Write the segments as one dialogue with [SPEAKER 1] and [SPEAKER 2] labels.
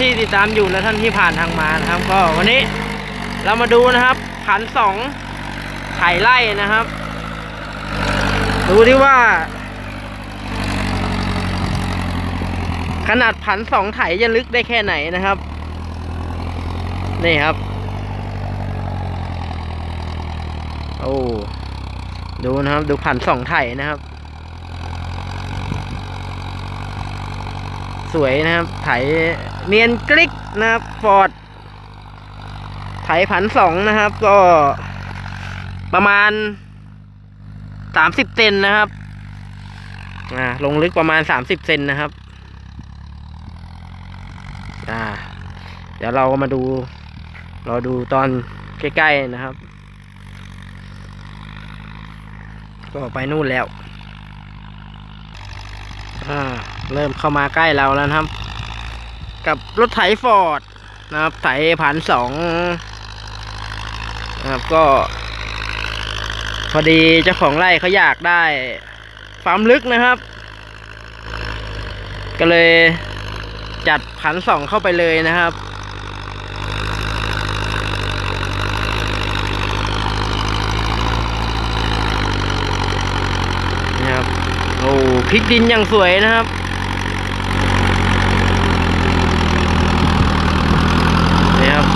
[SPEAKER 1] ที่ติดตามอยู่และท่านที่ผ่านทางมานะครับ ก็วันนี้เรามาดูนะครับผันสองไข่ไล่นะครับ ดูที่ว่า ขนาดผันสองไถจะลึกได้แค่ไหนนะครับ นี่ครับ โอ้ดูนะครับ ดูผันสองไถนะครับ สวยนะครับ ไถเนียนกริกนะครับฟอร์ดไถผันสองนะครับ ก็ประมาณสามสิบเซนนะครับอ่าลงลึกประมาณสามสิบเซนนะครับอ่าเดี๋ยวเรามาดูรอดูตอนใกล้ ๆ นะครับ ก็ไปนู่นแล้ว อ่า เริ่มเข้ามาใกล้เราแล้วนะครับ กับรถไถฟอร์ดนะครับไถผ่านสองนะครับก็ พอดีเจ้าของไร่เขาอยากได้ความลึกนะครับ ก็เลยจัดผันสองเข้าไปเลยนะครับนี่ครับโอ้พลิกดินอย่างสวยนะครับ นี่ครับ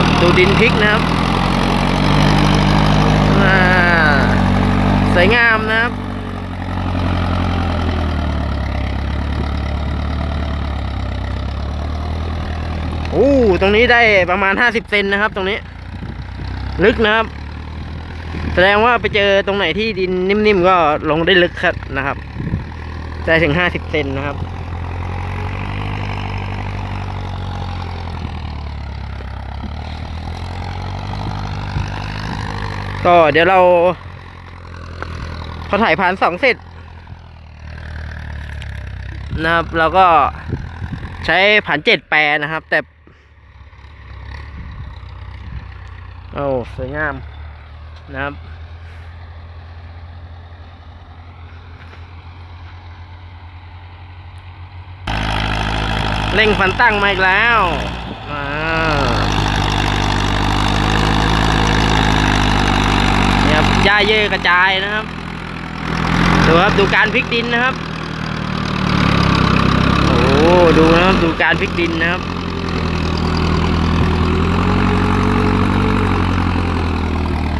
[SPEAKER 1] ดูครับ ดูดินพลิกนะครับสวยงามนะครับโอ้ตรงนี้ได้ประมาณห้าสิบเซนนะครับ ตรงนี้ ลึกนะครับ แสดงว่าไปเจอตรงไหนที่ดินนิ่มๆก็ลงได้ลึกครับนะครับได้ถึงห้าสิบเซนนะครับ ก็เดี๋ยวเรา พอถ่ายผ่านสองเสร็จนะครับเราก็ใช้ผ่านเจ็ดแปรนะครับ แต่โอ้สวยงามนะครับเร่งฟันตั้งมาอีกแล้วอ่าเนี่ยครับ หญ้าเยอกระจายนะครับ ดูครับดูการพลิกดินนะครับ โอ้ดูนะครับดูการพลิกดินนะครับ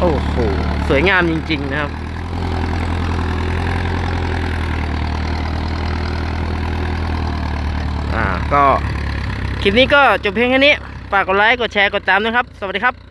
[SPEAKER 1] โอ้โหสวยงามจริง ๆ นะครับ อ่าก็ คลิปนี้ก็จบเพียงแค่นี้ ฝากกดไลค์ กดแชร์ กดตามนะครับ สวัสดีครับ